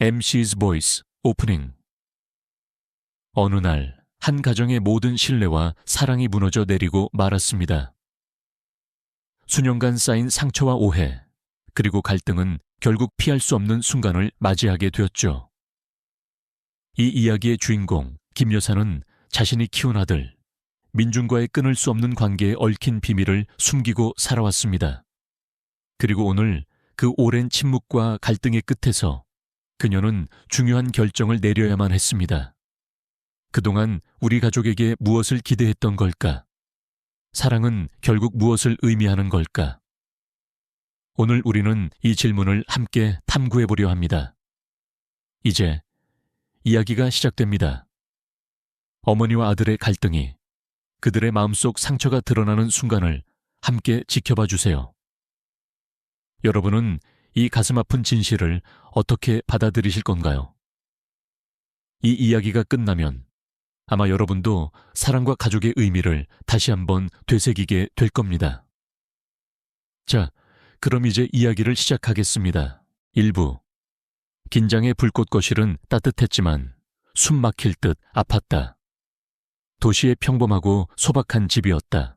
MC's Voice 오프닝 어느 날 한 가정의 모든 신뢰와 사랑이 무너져 내리고 말았습니다. 수년간 쌓인 상처와 오해, 그리고 갈등은 결국 피할 수 없는 순간을 맞이하게 되었죠. 이 이야기의 주인공 김 여사는 자신이 키운 아들 민준과의 끊을 수 없는 관계에 얽힌 비밀을 숨기고 살아왔습니다. 그리고 오늘 그 오랜 침묵과 갈등의 끝에서 그녀는 중요한 결정을 내려야만 했습니다. 그동안 우리 가족에게 무엇을 기대했던 걸까? 사랑은 결국 무엇을 의미하는 걸까? 오늘 우리는 이 질문을 함께 탐구해 보려 합니다. 이제 이야기가 시작됩니다. 어머니와 아들의 갈등이 그들의 마음속 상처가 드러나는 순간을 함께 지켜봐 주세요. 여러분은 이 가슴 아픈 진실을 어떻게 받아들이실 건가요? 이 이야기가 끝나면 아마 여러분도 사랑과 가족의 의미를 다시 한번 되새기게 될 겁니다. 자, 그럼 이제 이야기를 시작하겠습니다. 1부. 긴장의 불꽃 거실은 따뜻했지만 숨 막힐 듯 아팠다. 도시의 평범하고 소박한 집이었다.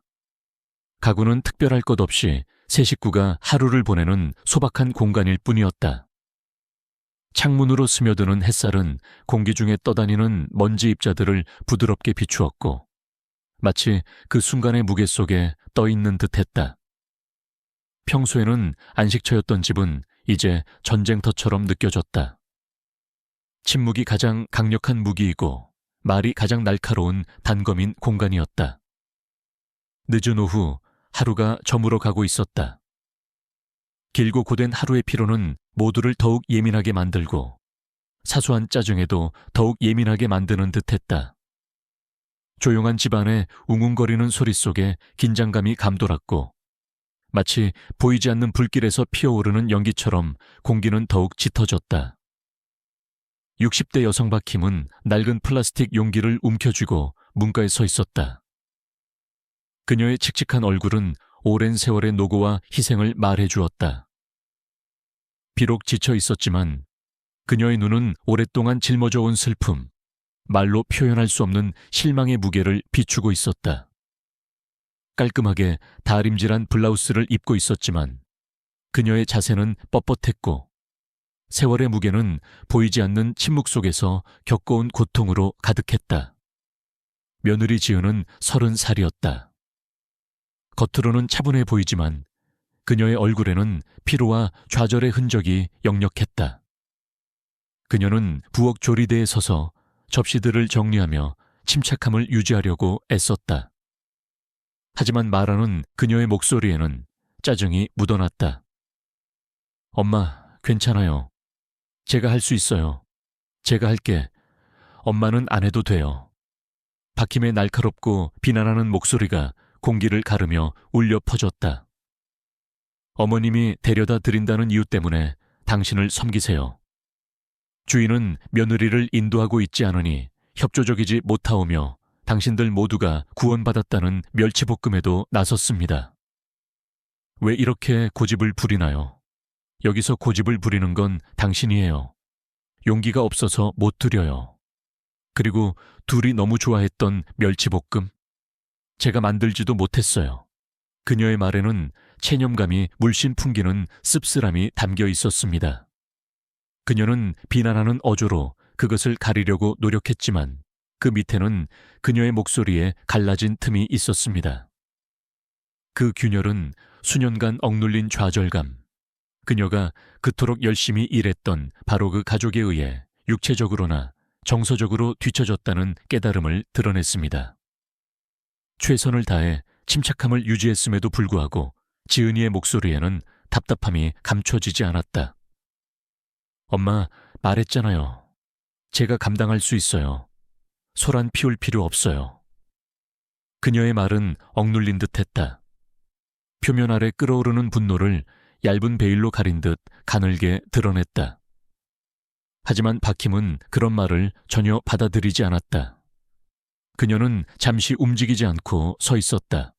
가구는 특별할 것 없이 세 식구가 하루를 보내는 소박한 공간일 뿐이었다. 창문으로 스며드는 햇살은 공기 중에 떠다니는 먼지 입자들을 부드럽게 비추었고 마치 그 순간의 무게 속에 떠 있는 듯 했다. 평소에는 안식처였던 집은 이제 전쟁터처럼 느껴졌다. 침묵이 가장 강력한 무기이고 말이 가장 날카로운 단검인 공간이었다. 늦은 오후 하루가 저물어 가고 있었다. 길고 고된 하루의 피로는 모두를 더욱 예민하게 만들고 사소한 짜증에도 더욱 예민하게 만드는 듯했다. 조용한 집안의 웅웅거리는 소리 속에 긴장감이 감돌았고 마치 보이지 않는 불길에서 피어오르는 연기처럼 공기는 더욱 짙어졌다. 60대 여성 박힘은 낡은 플라스틱 용기를 움켜쥐고 문가에 서 있었다. 그녀의 칙칙한 얼굴은 오랜 세월의 노고와 희생을 말해 주었다. 비록 지쳐 있었지만 그녀의 눈은 오랫동안 짊어져 온 슬픔, 말로 표현할 수 없는 실망의 무게를 비추고 있었다. 깔끔하게 다림질한 블라우스를 입고 있었지만 그녀의 자세는 뻣뻣했고 세월의 무게는 보이지 않는 침묵 속에서 겪어온 고통으로 가득했다. 며느리 지은은 서른 살이었다. 겉으로는 차분해 보이지만 그녀의 얼굴에는 피로와 좌절의 흔적이 역력했다. 그녀는 부엌 조리대에 서서 접시들을 정리하며 침착함을 유지하려고 애썼다. 하지만 말하는 그녀의 목소리에는 짜증이 묻어났다. 엄마, 괜찮아요. 제가 할 수 있어요. 제가 할게. 엄마는 안 해도 돼요. 박힘의 날카롭고 비난하는 목소리가 공기를 가르며 울려 퍼졌다. 어머님이 데려다 드린다는 이유 때문에 당신을 섬기세요. 주인은 며느리를 인도하고 있지 않으니 협조적이지 못하오며 당신들 모두가 구원받았다는 멸치볶음에도 나섰습니다. 왜 이렇게 고집을 부리나요? 여기서 고집을 부리는 건 당신이에요. 용기가 없어서 못 드려요. 그리고 둘이 너무 좋아했던 멸치볶음. 제가 만들지도 못했어요. 그녀의 말에는 체념감이 물씬 풍기는 씁쓸함이 담겨 있었습니다. 그녀는 비난하는 어조로 그것을 가리려고 노력했지만 그 밑에는 그녀의 목소리에 갈라진 틈이 있었습니다. 그 균열은 수년간 억눌린 좌절감, 그녀가 그토록 열심히 일했던 바로 그 가족에 의해 육체적으로나 정서적으로 뒤처졌다는 깨달음을 드러냈습니다. 최선을 다해 침착함을 유지했음에도 불구하고 지은이의 목소리에는 답답함이 감춰지지 않았다. 엄마, 말했잖아요. 제가 감당할 수 있어요. 소란 피울 필요 없어요. 그녀의 말은 억눌린 듯 했다. 표면 아래 끓어오르는 분노를 얇은 베일로 가린 듯 가늘게 드러냈다. 하지만 박힘은 그런 말을 전혀 받아들이지 않았다. 그녀는 잠시 움직이지 않고 서 있었다.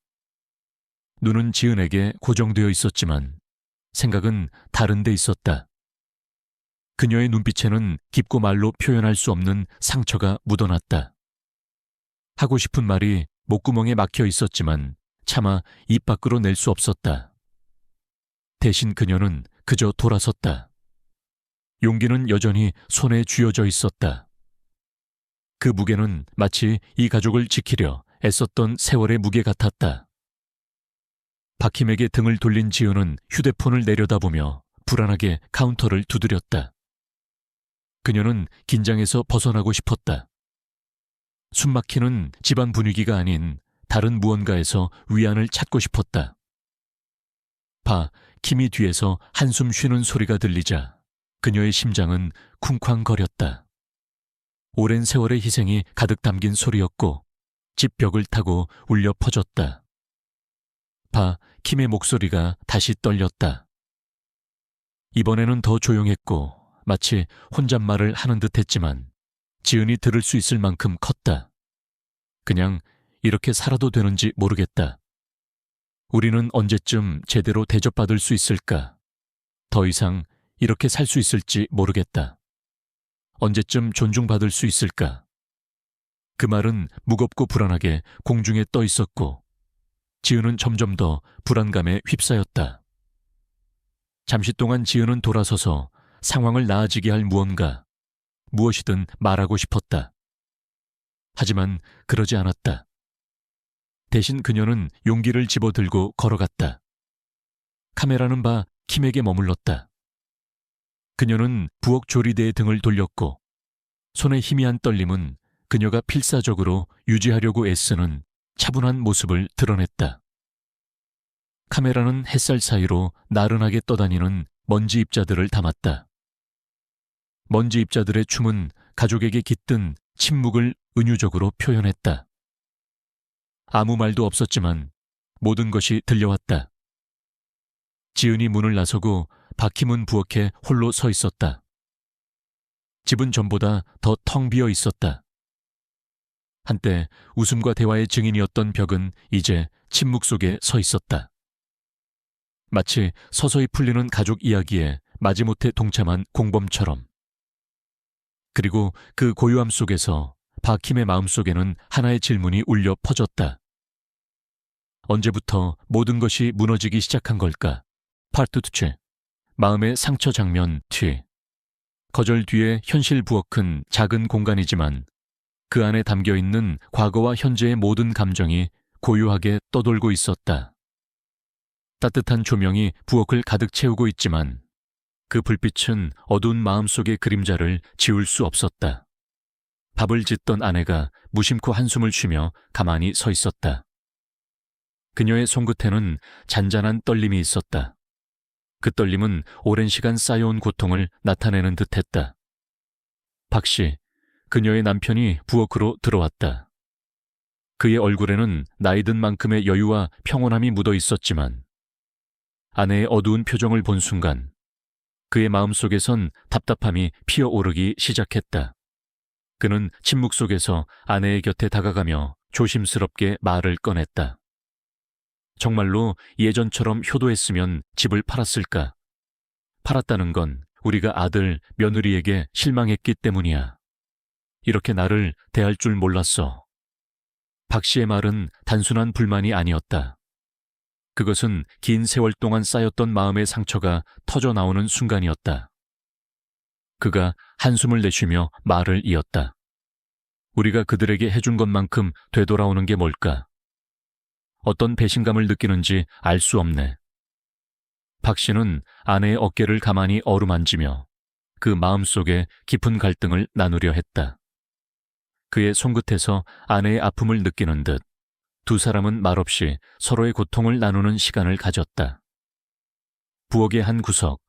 눈은 지은에게 고정되어 있었지만 생각은 다른 데 있었다. 그녀의 눈빛에는 깊고 말로 표현할 수 없는 상처가 묻어났다. 하고 싶은 말이 목구멍에 막혀 있었지만 차마 입 밖으로 낼 수 없었다. 대신 그녀는 그저 돌아섰다. 용기는 여전히 손에 쥐어져 있었다. 그 무게는 마치 이 가족을 지키려 애썼던 세월의 무게 같았다. 박힘에게 등을 돌린 지은은 휴대폰을 내려다보며 불안하게 카운터를 두드렸다. 그녀는 긴장해서 벗어나고 싶었다. 숨막히는 집안 분위기가 아닌 다른 무언가에서 위안을 찾고 싶었다. 바, 킴이 뒤에서 한숨 쉬는 소리가 들리자 그녀의 심장은 쿵쾅거렸다. 오랜 세월의 희생이 가득 담긴 소리였고 집 벽을 타고 울려 퍼졌다. 바, 킴의 목소리가 다시 떨렸다. 이번에는 더 조용했고 마치 혼잣말을 하는 듯 했지만 지은이 들을 수 있을 만큼 컸다. 그냥 이렇게 살아도 되는지 모르겠다. 우리는 언제쯤 제대로 대접받을 수 있을까? 더 이상 이렇게 살 수 있을지 모르겠다. 언제쯤 존중받을 수 있을까? 그 말은 무겁고 불안하게 공중에 떠 있었고, 지은은 점점 더 불안감에 휩싸였다. 잠시 동안 지은은 돌아서서 상황을 나아지게 할 무언가, 무엇이든 말하고 싶었다. 하지만 그러지 않았다. 대신 그녀는 용기를 집어들고 걸어갔다. 카메라는 바 킴에게 머물렀다. 그녀는 부엌 조리대에 등을 돌렸고 손에 희미한 떨림은 그녀가 필사적으로 유지하려고 애쓰는 차분한 모습을 드러냈다. 카메라는 햇살 사이로 나른하게 떠다니는 먼지 입자들을 담았다. 먼지 입자들의 춤은 가족에게 깃든 침묵을 은유적으로 표현했다. 아무 말도 없었지만 모든 것이 들려왔다. 지은이 문을 나서고 박희문 부엌에 홀로 서 있었다. 집은 전보다 더 텅 비어 있었다. 한때 웃음과 대화의 증인이었던 벽은 이제 침묵 속에 서 있었다. 마치 서서히 풀리는 가족 이야기에 마지못해 동참한 공범처럼. 그리고 그 고요함 속에서 박힘의 마음속에는 하나의 질문이 울려 퍼졌다. 언제부터 모든 것이 무너지기 시작한 걸까? 파트 투체 마음의 상처 장면 뒤 거절 뒤에 현실 부엌은 작은 공간이지만 그 안에 담겨 있는 과거와 현재의 모든 감정이 고요하게 떠돌고 있었다. 따뜻한 조명이 부엌을 가득 채우고 있지만 그 불빛은 어두운 마음속의 그림자를 지울 수 없었다. 밥을 짓던 아내가 무심코 한숨을 쉬며 가만히 서 있었다. 그녀의 손끝에는 잔잔한 떨림이 있었다. 그 떨림은 오랜 시간 쌓여온 고통을 나타내는 듯 했다. 박 씨, 그녀의 남편이 부엌으로 들어왔다. 그의 얼굴에는 나이 든 만큼의 여유와 평온함이 묻어 있었지만 아내의 어두운 표정을 본 순간 그의 마음속에선 답답함이 피어오르기 시작했다. 그는 침묵 속에서 아내의 곁에 다가가며 조심스럽게 말을 꺼냈다. 정말로 예전처럼 효도했으면 집을 팔았을까? 팔았다는 건 우리가 아들, 며느리에게 실망했기 때문이야. 이렇게 나를 대할 줄 몰랐어. 박 씨의 말은 단순한 불만이 아니었다. 그것은 긴 세월 동안 쌓였던 마음의 상처가 터져 나오는 순간이었다. 그가 한숨을 내쉬며 말을 이었다. 우리가 그들에게 해준 것만큼 되돌아오는 게 뭘까? 어떤 배신감을 느끼는지 알 수 없네. 박 씨는 아내의 어깨를 가만히 어루만지며 그 마음속에 깊은 갈등을 나누려 했다. 그의 손끝에서 아내의 아픔을 느끼는 듯 두 사람은 말없이 서로의 고통을 나누는 시간을 가졌다. 부엌의 한 구석,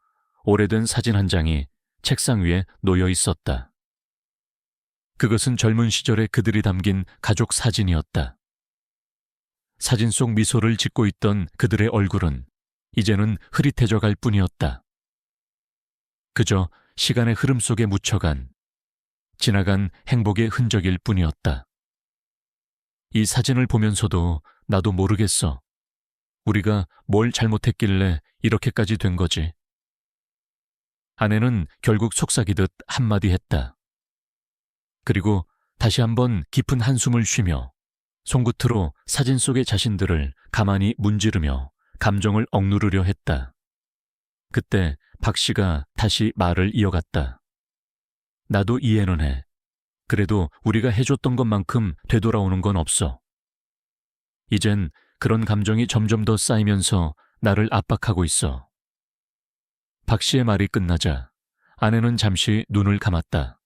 오래된 사진 한 장이 책상 위에 놓여 있었다. 그것은 젊은 시절의 그들이 담긴 가족 사진이었다. 사진 속 미소를 짓고 있던 그들의 얼굴은 이제는 흐릿해져 갈 뿐이었다. 그저 시간의 흐름 속에 묻혀간 지나간 행복의 흔적일 뿐이었다. 이 사진을 보면서도 나도 모르겠어. 우리가 뭘 잘못했길래 이렇게까지 된 거지. 아내는 결국 속삭이듯 한마디 했다. 그리고 다시 한번 깊은 한숨을 쉬며 손끝으로 사진 속의 자신들을 가만히 문지르며 감정을 억누르려 했다. 그때 박 씨가 다시 말을 이어갔다. 나도 이해는 해. 그래도 우리가 해줬던 것만큼 되돌아오는 건 없어. 이젠 그런 감정이 점점 더 쌓이면서 나를 압박하고 있어. 박 씨의 말이 끝나자 아내는 잠시 눈을 감았다.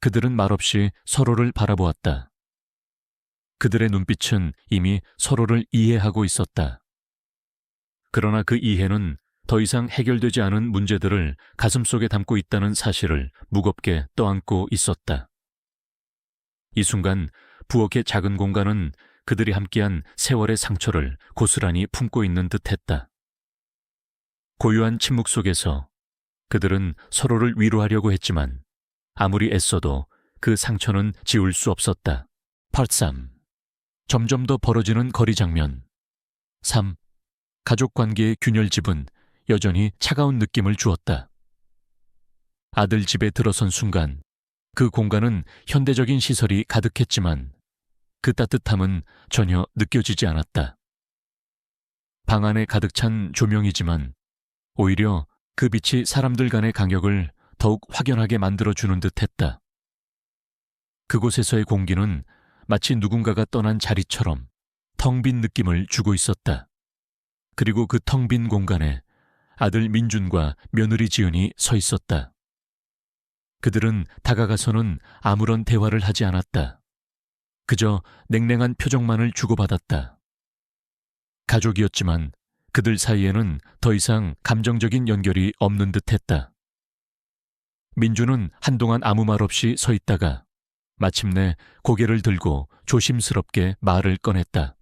그들은 말없이 서로를 바라보았다. 그들의 눈빛은 이미 서로를 이해하고 있었다. 그러나 그 이해는 더 이상 해결되지 않은 문제들을 가슴속에 담고 있다는 사실을 무겁게 떠안고 있었다. 이 순간 부엌의 작은 공간은 그들이 함께한 세월의 상처를 고스란히 품고 있는 듯 했다. 고요한 침묵 속에서 그들은 서로를 위로하려고 했지만 아무리 애써도 그 상처는 지울 수 없었다. 8.3. 점점 더 벌어지는 거리 장면. 3. 가족 관계의 균열 집은 여전히 차가운 느낌을 주었다. 아들 집에 들어선 순간 그 공간은 현대적인 시설이 가득했지만 그 따뜻함은 전혀 느껴지지 않았다. 방 안에 가득 찬 조명이지만 오히려 그 빛이 사람들 간의 간격을 더욱 확연하게 만들어주는 듯 했다. 그곳에서의 공기는 마치 누군가가 떠난 자리처럼 텅 빈 느낌을 주고 있었다. 그리고 그 텅 빈 공간에 아들 민준과 며느리 지은이 서 있었다. 그들은 다가가서는 아무런 대화를 하지 않았다. 그저 냉랭한 표정만을 주고받았다. 가족이었지만 그들 사이에는 더 이상 감정적인 연결이 없는 듯 했다. 민주는 한동안 아무 말 없이 서 있다가 마침내 고개를 들고 조심스럽게 말을 꺼냈다.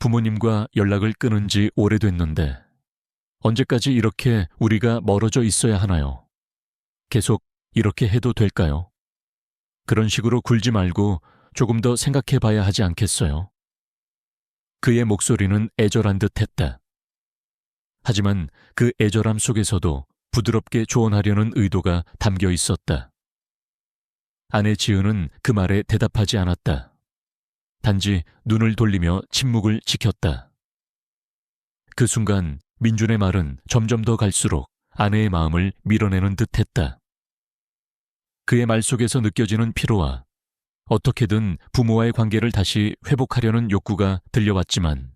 부모님과 연락을 끊은 지 오래됐는데 언제까지 이렇게 우리가 멀어져 있어야 하나요? 계속 이렇게 해도 될까요? 그런 식으로 굴지 말고 조금 더 생각해 봐야 하지 않겠어요? 그의 목소리는 애절한 듯 했다. 하지만 그 애절함 속에서도 부드럽게 조언하려는 의도가 담겨 있었다. 아내 지은은 그 말에 대답하지 않았다. 단지 눈을 돌리며 침묵을 지켰다. 그 순간 민준의 말은 점점 더 갈수록 아내의 마음을 밀어내는 듯 했다. 그의 말 속에서 느껴지는 피로와 어떻게든 부모와의 관계를 다시 회복하려는 욕구가 들려왔지만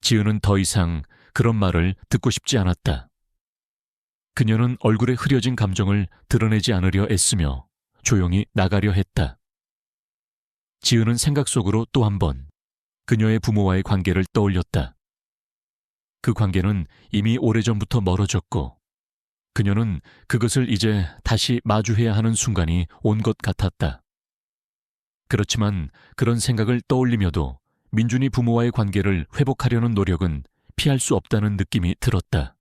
지은은 더 이상 그런 말을 듣고 싶지 않았다. 그녀는 얼굴에 흐려진 감정을 드러내지 않으려 애쓰며 조용히 나가려 했다. 지은은 생각 속으로 또 한 번 그녀의 부모와의 관계를 떠올렸다. 그 관계는 이미 오래전부터 멀어졌고 그녀는 그것을 이제 다시 마주해야 하는 순간이 온 것 같았다. 그렇지만 그런 생각을 떠올리며도 민준이 부모와의 관계를 회복하려는 노력은 피할 수 없다는 느낌이 들었다.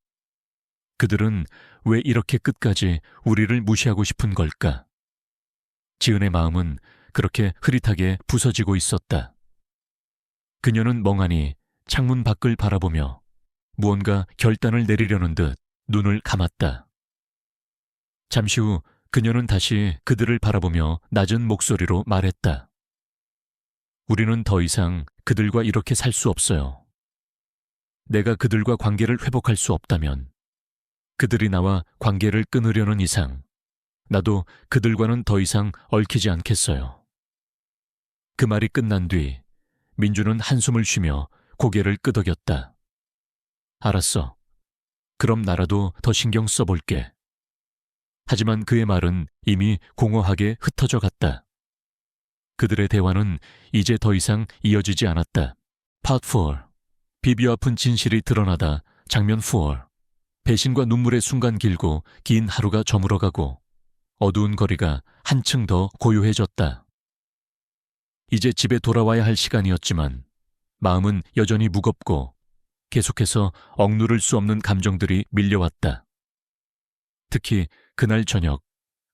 그들은 왜 이렇게 끝까지 우리를 무시하고 싶은 걸까? 지은의 마음은 그렇게 흐릿하게 부서지고 있었다. 그녀는 멍하니 창문 밖을 바라보며 무언가 결단을 내리려는 듯 눈을 감았다. 잠시 후 그녀는 다시 그들을 바라보며 낮은 목소리로 말했다. 우리는 더 이상 그들과 이렇게 살 수 없어요. 내가 그들과 관계를 회복할 수 없다면 그들이 나와 관계를 끊으려는 이상 나도 그들과는 더 이상 얽히지 않겠어요. 그 말이 끝난 뒤 민주는 한숨을 쉬며 고개를 끄덕였다. 알았어. 그럼 나라도 더 신경 써볼게. 하지만 그의 말은 이미 공허하게 흩어져 갔다. 그들의 대화는 이제 더 이상 이어지지 않았다. 파트 4. 비비 아픈 진실이 드러나다 장면 4. 배신과 눈물의 순간 길고 긴 하루가 저물어가고 어두운 거리가 한층 더 고요해졌다. 이제 집에 돌아와야 할 시간이었지만 마음은 여전히 무겁고 계속해서 억누를 수 없는 감정들이 밀려왔다. 특히 그날 저녁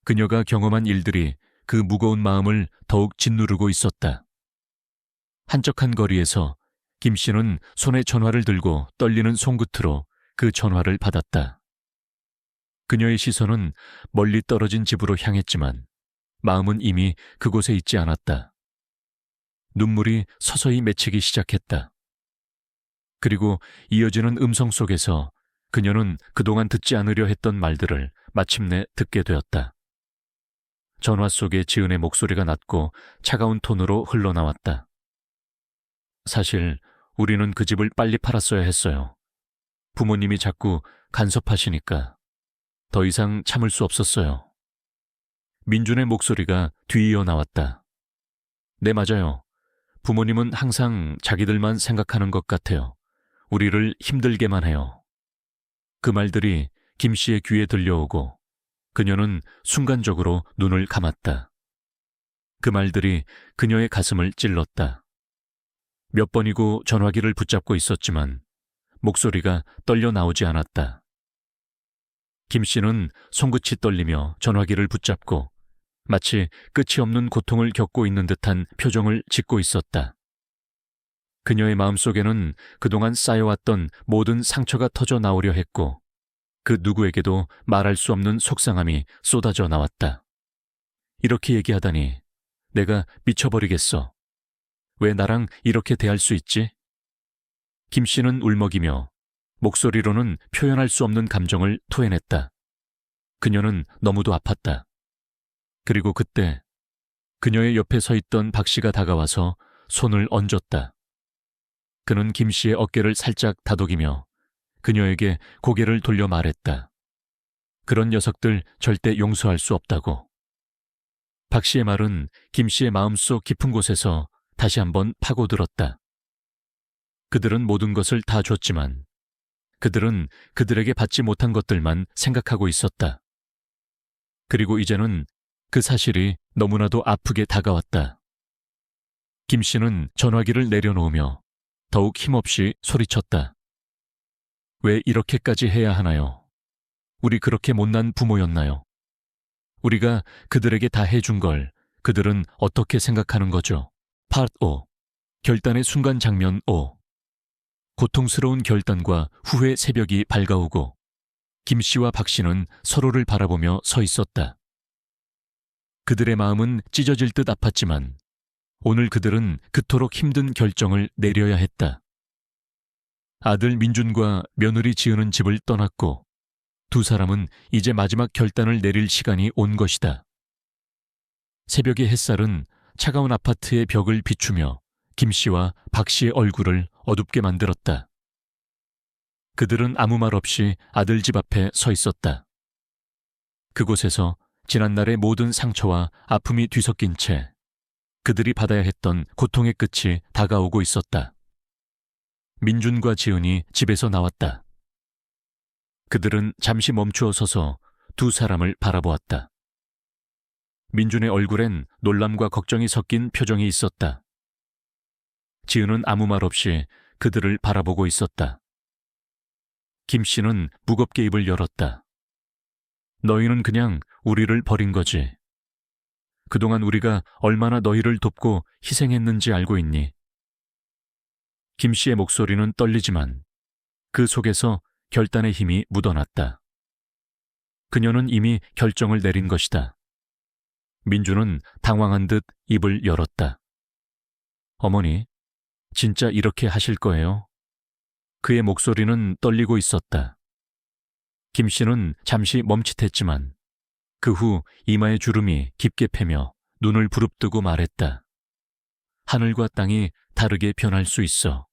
그녀가 경험한 일들이 그 무거운 마음을 더욱 짓누르고 있었다. 한적한 거리에서 김 씨는 손에 전화를 들고 떨리는 손끝으로 그 전화를 받았다. 그녀의 시선은 멀리 떨어진 집으로 향했지만 마음은 이미 그곳에 있지 않았다. 눈물이 서서히 맺히기 시작했다. 그리고 이어지는 음성 속에서 그녀는 그동안 듣지 않으려 했던 말들을 마침내 듣게 되었다. 전화 속에 지은의 목소리가 낮고 차가운 톤으로 흘러나왔다. 사실 우리는 그 집을 빨리 팔았어야 했어요. 부모님이 자꾸 간섭하시니까 더 이상 참을 수 없었어요. 민준의 목소리가 뒤이어 나왔다. 네, 맞아요. 부모님은 항상 자기들만 생각하는 것 같아요. 우리를 힘들게만 해요. 그 말들이 김 씨의 귀에 들려오고 그녀는 순간적으로 눈을 감았다. 그 말들이 그녀의 가슴을 찔렀다. 몇 번이고 전화기를 붙잡고 있었지만 목소리가 떨려 나오지 않았다. 김 씨는 손끝이 떨리며 전화기를 붙잡고 마치 끝이 없는 고통을 겪고 있는 듯한 표정을 짓고 있었다. 그녀의 마음속에는 그동안 쌓여왔던 모든 상처가 터져 나오려 했고 그 누구에게도 말할 수 없는 속상함이 쏟아져 나왔다. 이렇게 얘기하다니 내가 미쳐버리겠어. 왜 나랑 이렇게 대할 수 있지? 김 씨는 울먹이며 목소리로는 표현할 수 없는 감정을 토해냈다. 그녀는 너무도 아팠다. 그리고 그때 그녀의 옆에 서 있던 박 씨가 다가와서 손을 얹었다. 그는 김 씨의 어깨를 살짝 다독이며 그녀에게 고개를 돌려 말했다. 그런 녀석들 절대 용서할 수 없다고. 박 씨의 말은 김 씨의 마음속 깊은 곳에서 다시 한번 파고들었다. 그들은 모든 것을 다 줬지만 그들은 그들에게 받지 못한 것들만 생각하고 있었다. 그리고 이제는 그 사실이 너무나도 아프게 다가왔다. 김 씨는 전화기를 내려놓으며 더욱 힘없이 소리쳤다. 왜 이렇게까지 해야 하나요? 우리 그렇게 못난 부모였나요? 우리가 그들에게 다 해준 걸 그들은 어떻게 생각하는 거죠? 파트 5. 결단의 순간 장면 5. 고통스러운 결단과 후회 새벽이 밝아오고 김 씨와 박 씨는 서로를 바라보며 서 있었다. 그들의 마음은 찢어질 듯 아팠지만 오늘 그들은 그토록 힘든 결정을 내려야 했다. 아들 민준과 며느리 지은은 집을 떠났고 두 사람은 이제 마지막 결단을 내릴 시간이 온 것이다. 새벽의 햇살은 차가운 아파트의 벽을 비추며 김 씨와 박 씨의 얼굴을 어둡게 만들었다. 그들은 아무 말 없이 아들 집 앞에 서 있었다. 그곳에서 지난날의 모든 상처와 아픔이 뒤섞인 채 그들이 받아야 했던 고통의 끝이 다가오고 있었다. 민준과 지은이 집에서 나왔다. 그들은 잠시 멈추어 서서 두 사람을 바라보았다. 민준의 얼굴엔 놀람과 걱정이 섞인 표정이 있었다. 지은은 아무 말 없이 그들을 바라보고 있었다. 김 씨는 무겁게 입을 열었다. 너희는 그냥 우리를 버린 거지. 그동안 우리가 얼마나 너희를 돕고 희생했는지 알고 있니? 김 씨의 목소리는 떨리지만 그 속에서 결단의 힘이 묻어났다. 그녀는 이미 결정을 내린 것이다. 민주는 당황한 듯 입을 열었다. 어머니, 진짜 이렇게 하실 거예요? 그의 목소리는 떨리고 있었다. 김 씨는 잠시 멈칫했지만 그 후 이마의 주름이 깊게 패며 눈을 부릅뜨고 말했다. 하늘과 땅이 다르게 변할 수 있어.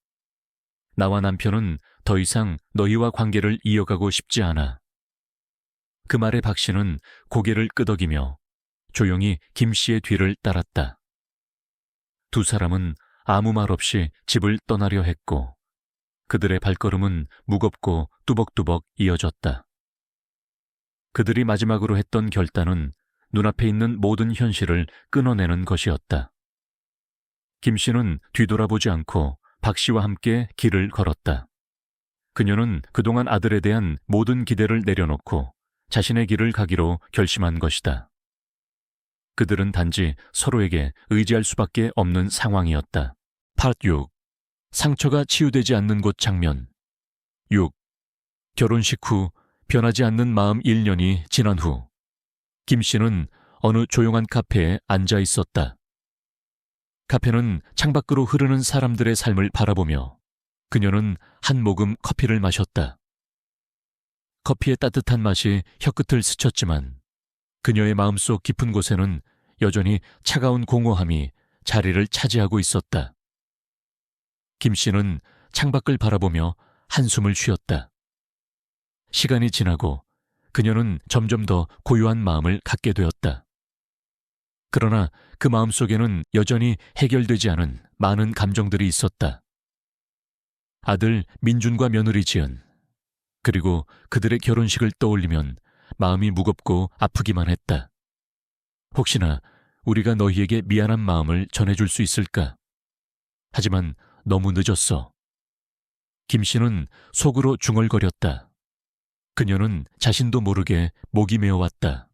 나와 남편은 더 이상 너희와 관계를 이어가고 싶지 않아. 그 말에 박 씨는 고개를 끄덕이며 조용히 김 씨의 뒤를 따랐다. 두 사람은 아무 말 없이 집을 떠나려 했고 그들의 발걸음은 무겁고 뚜벅뚜벅 이어졌다. 그들이 마지막으로 했던 결단은 눈앞에 있는 모든 현실을 끊어내는 것이었다. 김 씨는 뒤돌아보지 않고 박 씨와 함께 길을 걸었다. 그녀는 그동안 아들에 대한 모든 기대를 내려놓고 자신의 길을 가기로 결심한 것이다. 그들은 단지 서로에게 의지할 수밖에 없는 상황이었다. 파트 6. 상처가 치유되지 않는 곳 장면. 6. 결혼식 후 변하지 않는 마음 1년이 지난 후, 김 씨는 어느 조용한 카페에 앉아 있었다. 카페는 창밖으로 흐르는 사람들의 삶을 바라보며 그녀는 한 모금 커피를 마셨다. 커피의 따뜻한 맛이 혀끝을 스쳤지만 그녀의 마음속 깊은 곳에는 여전히 차가운 공허함이 자리를 차지하고 있었다. 김 씨는 창밖을 바라보며 한숨을 쉬었다. 시간이 지나고 그녀는 점점 더 고요한 마음을 갖게 되었다. 그러나 그 마음 속에는 여전히 해결되지 않은 많은 감정들이 있었다. 아들 민준과 며느리 지은, 그리고 그들의 결혼식을 떠올리면 마음이 무겁고 아프기만 했다. 혹시나 우리가 너희에게 미안한 마음을 전해줄 수 있을까? 하지만 너무 늦었어. 김 씨는 속으로 중얼거렸다. 그녀는 자신도 모르게 목이 메어왔다.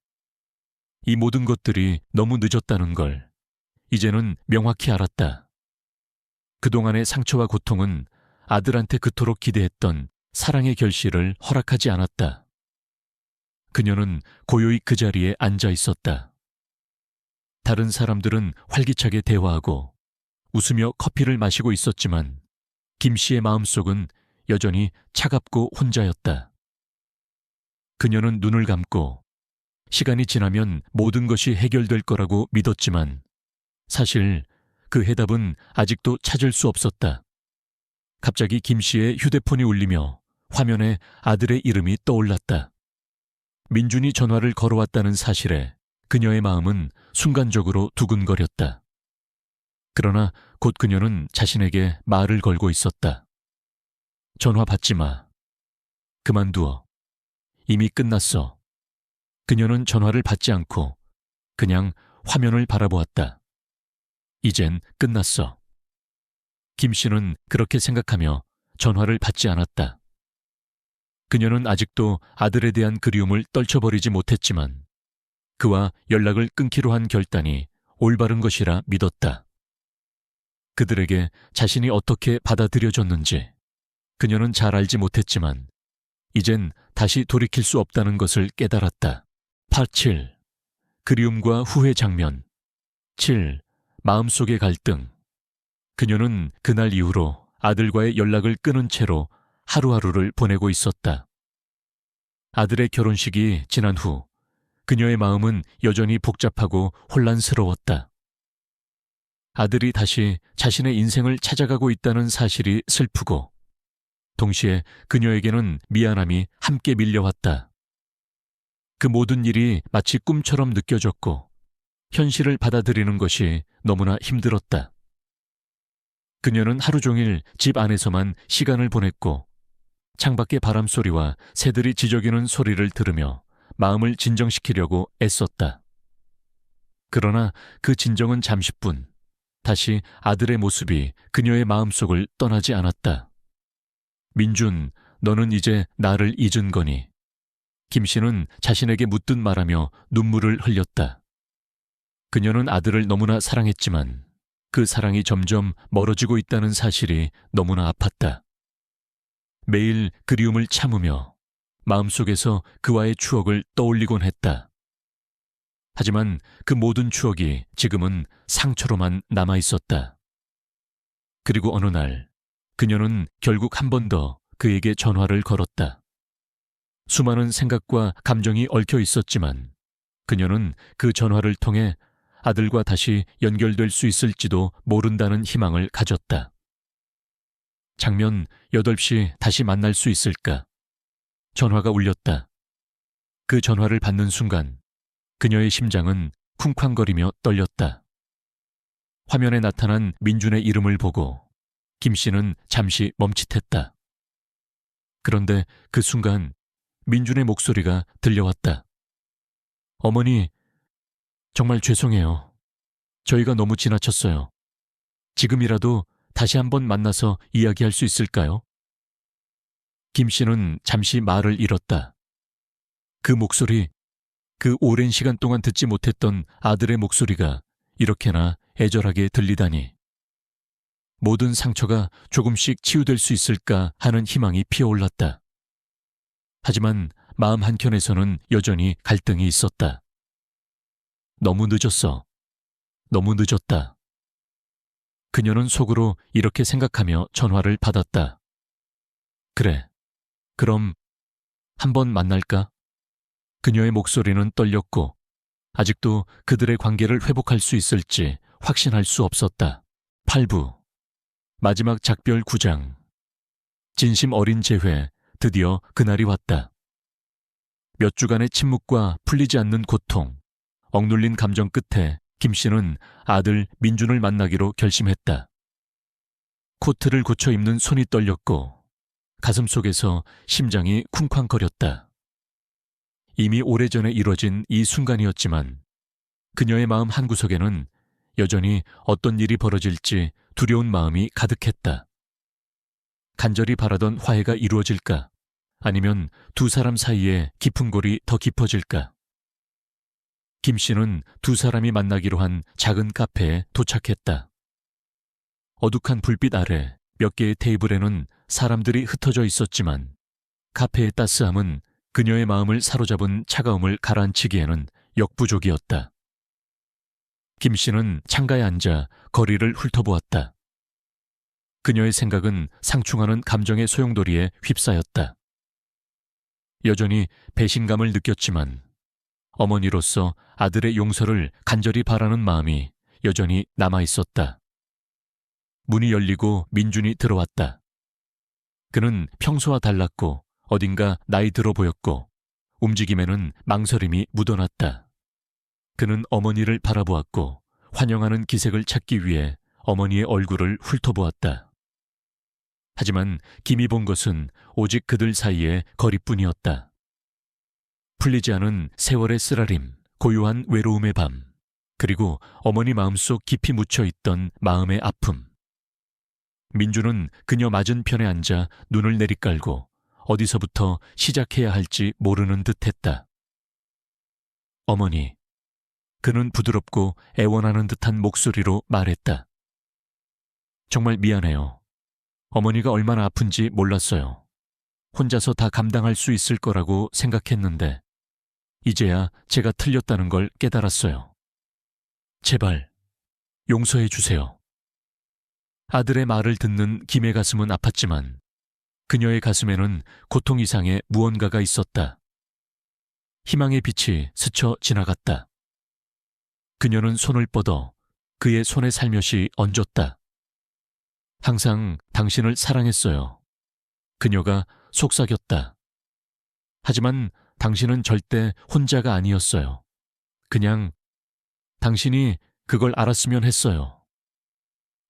이 모든 것들이 너무 늦었다는 걸 이제는 명확히 알았다. 그동안의 상처와 고통은 아들한테 그토록 기대했던 사랑의 결실을 허락하지 않았다. 그녀는 고요히 그 자리에 앉아 있었다. 다른 사람들은 활기차게 대화하고 웃으며 커피를 마시고 있었지만 김 씨의 마음속은 여전히 차갑고 혼자였다. 그녀는 눈을 감고 시간이 지나면 모든 것이 해결될 거라고 믿었지만 사실 그 해답은 아직도 찾을 수 없었다. 갑자기 김 씨의 휴대폰이 울리며 화면에 아들의 이름이 떠올랐다. 민준이 전화를 걸어왔다는 사실에 그녀의 마음은 순간적으로 두근거렸다. 그러나 곧 그녀는 자신에게 말을 걸고 있었다. 전화 받지 마. 그만두어. 이미 끝났어. 그녀는 전화를 받지 않고 그냥 화면을 바라보았다. 이젠 끝났어. 김 씨는 그렇게 생각하며 전화를 받지 않았다. 그녀는 아직도 아들에 대한 그리움을 떨쳐버리지 못했지만 그와 연락을 끊기로 한 결단이 올바른 것이라 믿었다. 그들에게 자신이 어떻게 받아들여졌는지 그녀는 잘 알지 못했지만 이젠 다시 돌이킬 수 없다는 것을 깨달았다. 87. 그리움과 후회 장면. 7. 마음속의 갈등. 그녀는 그날 이후로 아들과의 연락을 끊은 채로 하루하루를 보내고 있었다. 아들의 결혼식이 지난 후 그녀의 마음은 여전히 복잡하고 혼란스러웠다. 아들이 다시 자신의 인생을 찾아가고 있다는 사실이 슬프고 동시에 그녀에게는 미안함이 함께 밀려왔다. 그 모든 일이 마치 꿈처럼 느껴졌고 현실을 받아들이는 것이 너무나 힘들었다. 그녀는 하루 종일 집 안에서만 시간을 보냈고 창밖의 바람 소리와 새들이 지저귀는 소리를 들으며 마음을 진정시키려고 애썼다. 그러나 그 진정은 잠시뿐 다시 아들의 모습이 그녀의 마음속을 떠나지 않았다. 민준, 너는 이제 나를 잊은 거니. 김 씨는 자신에게 묻듯 말하며 눈물을 흘렸다. 그녀는 아들을 너무나 사랑했지만 그 사랑이 점점 멀어지고 있다는 사실이 너무나 아팠다. 매일 그리움을 참으며 마음속에서 그와의 추억을 떠올리곤 했다. 하지만 그 모든 추억이 지금은 상처로만 남아 있었다. 그리고 어느 날 그녀는 결국 한 번 더 그에게 전화를 걸었다. 수많은 생각과 감정이 얽혀 있었지만 그녀는 그 전화를 통해 아들과 다시 연결될 수 있을지도 모른다는 희망을 가졌다. 장면 8시 다시 만날 수 있을까? 전화가 울렸다. 그 전화를 받는 순간 그녀의 심장은 쿵쾅거리며 떨렸다. 화면에 나타난 민준의 이름을 보고 김 씨는 잠시 멈칫했다. 그런데 그 순간 민준의 목소리가 들려왔다. 어머니, 정말 죄송해요. 저희가 너무 지나쳤어요. 지금이라도 다시 한번 만나서 이야기할 수 있을까요? 김 씨는 잠시 말을 잃었다. 그 목소리, 그 오랜 시간 동안 듣지 못했던 아들의 목소리가 이렇게나 애절하게 들리다니. 모든 상처가 조금씩 치유될 수 있을까 하는 희망이 피어올랐다. 하지만 마음 한켠에서는 여전히 갈등이 있었다. 너무 늦었어. 너무 늦었다. 그녀는 속으로 이렇게 생각하며 전화를 받았다. 그래. 그럼 한번 만날까? 그녀의 목소리는 떨렸고 아직도 그들의 관계를 회복할 수 있을지 확신할 수 없었다. 8부 마지막 작별 9장 진심 어린 재회 드디어 그날이 왔다. 몇 주간의 침묵과 풀리지 않는 고통, 억눌린 감정 끝에 김 씨는 아들 민준을 만나기로 결심했다. 코트를 고쳐 입는 손이 떨렸고 가슴 속에서 심장이 쿵쾅거렸다. 이미 오래전에 이뤄진 이 순간이었지만 그녀의 마음 한구석에는 여전히 어떤 일이 벌어질지 두려운 마음이 가득했다. 간절히 바라던 화해가 이루어질까? 아니면 두 사람 사이에 깊은 골이 더 깊어질까? 김 씨는 두 사람이 만나기로 한 작은 카페에 도착했다. 어둑한 불빛 아래 몇 개의 테이블에는 사람들이 흩어져 있었지만 카페의 따스함은 그녀의 마음을 사로잡은 차가움을 가라앉히기에는 역부족이었다. 김 씨는 창가에 앉아 거리를 훑어보았다. 그녀의 생각은 상충하는 감정의 소용돌이에 휩싸였다. 여전히 배신감을 느꼈지만 어머니로서 아들의 용서를 간절히 바라는 마음이 여전히 남아 있었다. 문이 열리고 민준이 들어왔다. 그는 평소와 달랐고 어딘가 나이 들어 보였고 움직임에는 망설임이 묻어났다. 그는 어머니를 바라보았고 환영하는 기색을 찾기 위해 어머니의 얼굴을 훑어보았다. 하지만 김이 본 것은 오직 그들 사이의 거리뿐이었다. 풀리지 않은 세월의 쓰라림, 고요한 외로움의 밤, 그리고 어머니 마음속 깊이 묻혀 있던 마음의 아픔. 민주는 그녀 맞은편에 앉아 눈을 내리깔고 어디서부터 시작해야 할지 모르는 듯 했다. 어머니. 그는 부드럽고 애원하는 듯한 목소리로 말했다. 정말 미안해요. 어머니가 얼마나 아픈지 몰랐어요. 혼자서 다 감당할 수 있을 거라고 생각했는데, 이제야 제가 틀렸다는 걸 깨달았어요. 제발, 용서해 주세요. 아들의 말을 듣는 김의 가슴은 아팠지만 그녀의 가슴에는 고통 이상의 무언가가 있었다. 희망의 빛이 스쳐 지나갔다. 그녀는 손을 뻗어 그의 손에 살며시 얹었다. 항상 당신을 사랑했어요. 그녀가 속삭였다. 하지만 당신은 절대 혼자가 아니었어요. 그냥 당신이 그걸 알았으면 했어요.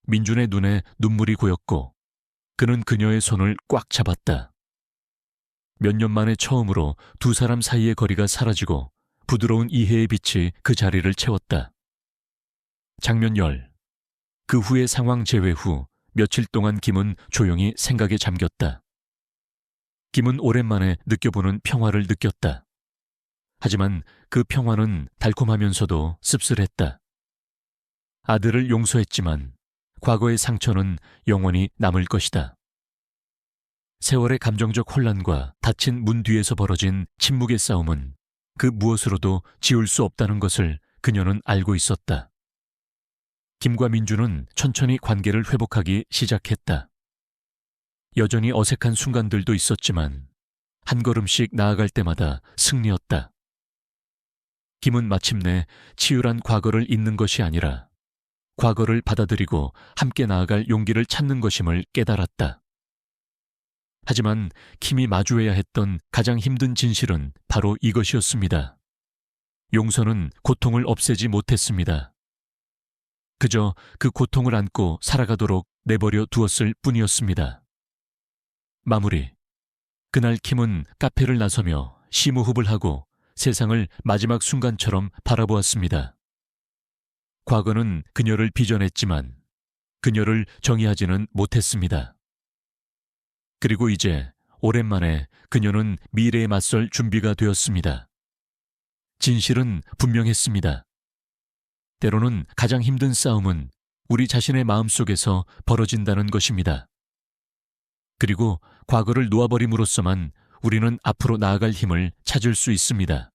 민준의 눈에 눈물이 고였고 그는 그녀의 손을 꽉 잡았다. 몇 년 만에 처음으로 두 사람 사이의 거리가 사라지고 부드러운 이해의 빛이 그 자리를 채웠다. 장면 열. 그 후의 상황 재회 후 며칠 동안 김은 조용히 생각에 잠겼다. 김은 오랜만에 느껴보는 평화를 느꼈다. 하지만 그 평화는 달콤하면서도 씁쓸했다. 아들을 용서했지만 과거의 상처는 영원히 남을 것이다. 세월의 감정적 혼란과 닫힌 문 뒤에서 벌어진 침묵의 싸움은 그 무엇으로도 지울 수 없다는 것을 그녀는 알고 있었다. 김과 민주는 천천히 관계를 회복하기 시작했다. 여전히 어색한 순간들도 있었지만 한 걸음씩 나아갈 때마다 승리였다. 김은 마침내 치열한 과거를 잊는 것이 아니라 과거를 받아들이고 함께 나아갈 용기를 찾는 것임을 깨달았다. 하지만 킴이 마주해야 했던 가장 힘든 진실은 바로 이것이었습니다. 용서는 고통을 없애지 못했습니다. 그저 그 고통을 안고 살아가도록 내버려 두었을 뿐이었습니다. 마무리. 그날 킴은 카페를 나서며 심호흡을 하고 세상을 마지막 순간처럼 바라보았습니다. 과거는 그녀를 빚어냈지만 그녀를 정의하지는 못했습니다. 그리고 이제 오랜만에 그녀는 미래에 맞설 준비가 되었습니다. 진실은 분명했습니다. 때로는 가장 힘든 싸움은 우리 자신의 마음 속에서 벌어진다는 것입니다. 그리고 과거를 놓아버림으로써만 우리는 앞으로 나아갈 힘을 찾을 수 있습니다.